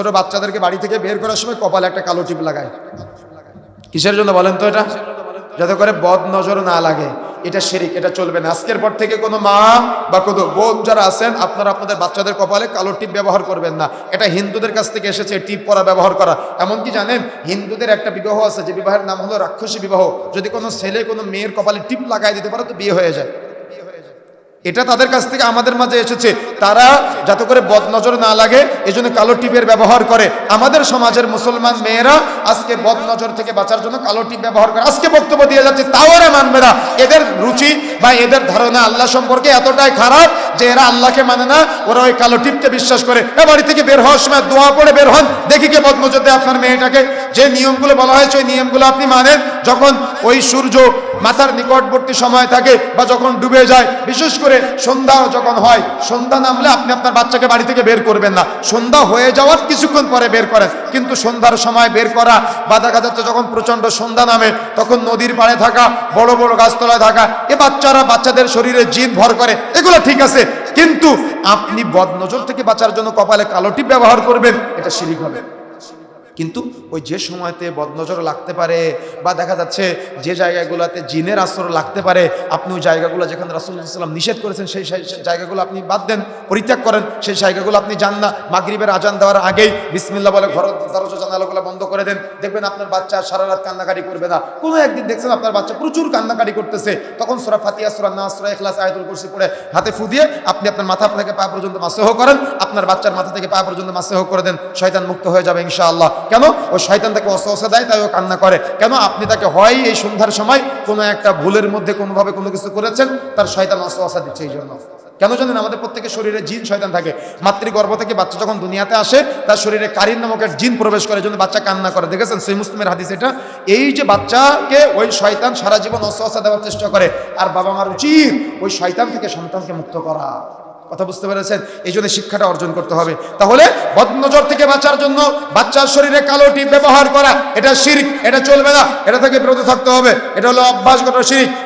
ছোট বাচ্চাদেরকে বাড়ি থেকে বের করার সময় কপালে একটা কালো টিপ লাগায়। কিসের জন্য বলেন তো এটা? যাতে করে বদ নজর না লাগে। এটা শিরিক, এটা চলবে না। আজকের পর থেকে কোনো মা বা কোনো বোন যারা আছেন, আপনারা আপনাদের বাচ্চাদের কপালে কালো টিপ ব্যবহার করবেন না। এটা হিন্দুদের কাছ থেকে এসেছে টিপ পরা ব্যবহার করা। এমনকি জানেন, হিন্দুদের একটা বিবাহ আছে, যে বিবাহের নাম হলো রাক্ষসী বিবাহ। যদি কোনো ছেলে কোনো মেয়ের কপালে টিপ লাগাই দিতে পারে, তো বিয়ে হয়ে যায়। এটা তাদের কাছ থেকে আমাদের মাঝে এসেছে। তারা যাতে করে বদনজর না লাগে এই জন্য কালো টিপের ব্যবহার করে। আমাদের সমাজের মুসলমান মেয়েরা আজকে বদনজর থেকে বাঁচার জন্য কালো টিপ ব্যবহার করে। আজকে বক্তব্য দিয়ে যাচ্ছে, তাও এরা মানবে না। এদের রুচি বা এদের ধারণা আল্লাহ সম্পর্কে এতটাই খারাপ যে এরা আল্লাহকে মানে না, ওরা ওই কালো টিপকে বিশ্বাস করে। এ বাড়ি থেকে বের হওয়ার সময় দোয়া পড়ে বের হন। দেখি কে বদনজর দেয় আপনার মেয়েটাকে। যে নিয়মগুলো বলা হয়েছে, ওই নিয়মগুলো আপনি মানেন। যখন ওই সূর্য মাথার নিকটবর্তী সময় থাকে বা যখন ডুবে যায়, বিশেষ করে সন্ধ্যা যখন হয়, সন্ধ্যা নামলে আপনি আপনার বাচ্চাকে বাড়ি থেকে বের করবেন না। সন্ধ্যা হয়ে যাওয়ার কিছুক্ষণ পরে বের করেন, কিন্তু সন্ধ্যার সময় বের করা বা দেখা যাচ্ছে যখন প্রচণ্ড সন্ধ্যা নামে, তখন নদীর পাড়ে থাকা, বড় বড় গাছতলায় থাকা, এ বাচ্চারা বাচ্চাদের শরীরে জিন ভর করে, এগুলো ঠিক আছে, কিন্তু আপনি বদনজর থেকে বাঁচার জন্য কপালে কালো টিপ ব্যবহার করবেন, এটা শিরিক হবে। কিন্তু ওই যে সময়তে বদনজর লাগতে পারে বা দেখা যাচ্ছে যে জায়গাগুলোতে জিনের আসর লাগতে পারে, আপনি ওই জায়গাগুলো যেখানে রাসুল্লাহাম নিষেধ করেছেন, সেই জায়গাগুলো আপনি বাদ দেন, পরিত্যাগ করেন, সেই জায়গাগুলো আপনি যান না। মাগরিবের আজান দেওয়ার আগেই বিসমিল্লা বলে ঘর, দরজা, জানালাগুলো বন্ধ করে দেন। দেখবেন আপনার বাচ্চা সারা রাত কান্নাকাটি করবে না। কোনো একদিন দেখছেন আপনার বাচ্চা প্রচুর কান্নাকাটি করতেছে। তখন সুরা ফাতিয়া সুরা না সুরা এখলাস আয়াতুল কুরসি পড়ে হাতে ফু দিয়ে আপনি আপনার মাথা থেকে পা পর্যন্ত মাসেহ করেন, আপনার বাচ্চার মাথা থেকে পা পর্যন্ত মাসেহ করে দেন। শয়তান মুক্ত হয়ে যাবে ইনশাআল্লাহ। কেন? ও শয়তান তাকে অস্ত্র দেয়, তাই ও কান্না করে। কেন? আপনি তাকে হয় এই সন্ধ্যার সময় কোনো একটা ভুলের মধ্যে কোনোভাবে কোনো কিছু করেছেন? তার শয়তান অস্ত্র দিচ্ছে এই জন্য। কেন জানেন? আমাদের প্রত্যেকের শরীরে জিন শয়তান থাকে। মাতৃগর্ভ থেকে বাচ্চা যখন দুনিয়াতে আসে, তার শরীরে কারিন নামক এক জিন প্রবেশ করে জন্য বাচ্চা কান্না করে। দেখেছেন? সেই মুসলিমের হাদিস এটা। এই যে বাচ্চাকে ওই শয়তান সারা জীবন অস্ত্র দেওয়ার চেষ্টা করে, আর বাবা মার উচিত ওই শয়তান থেকে সন্তানকে মুক্ত করা। কথা বুঝতে পেরেছেন? এই জন্য শিক্ষাটা অর্জন করতে হবে। তাহলে বদনজর থেকে বাঁচার জন্য বাচ্চার শরীরে কালো টিপ ব্যবহার করা, এটা শিরিক, এটা চলবে না। এটা থেকে বিরত থাকতে হবে। এটা হলো অভ্যাসগত শিরিক।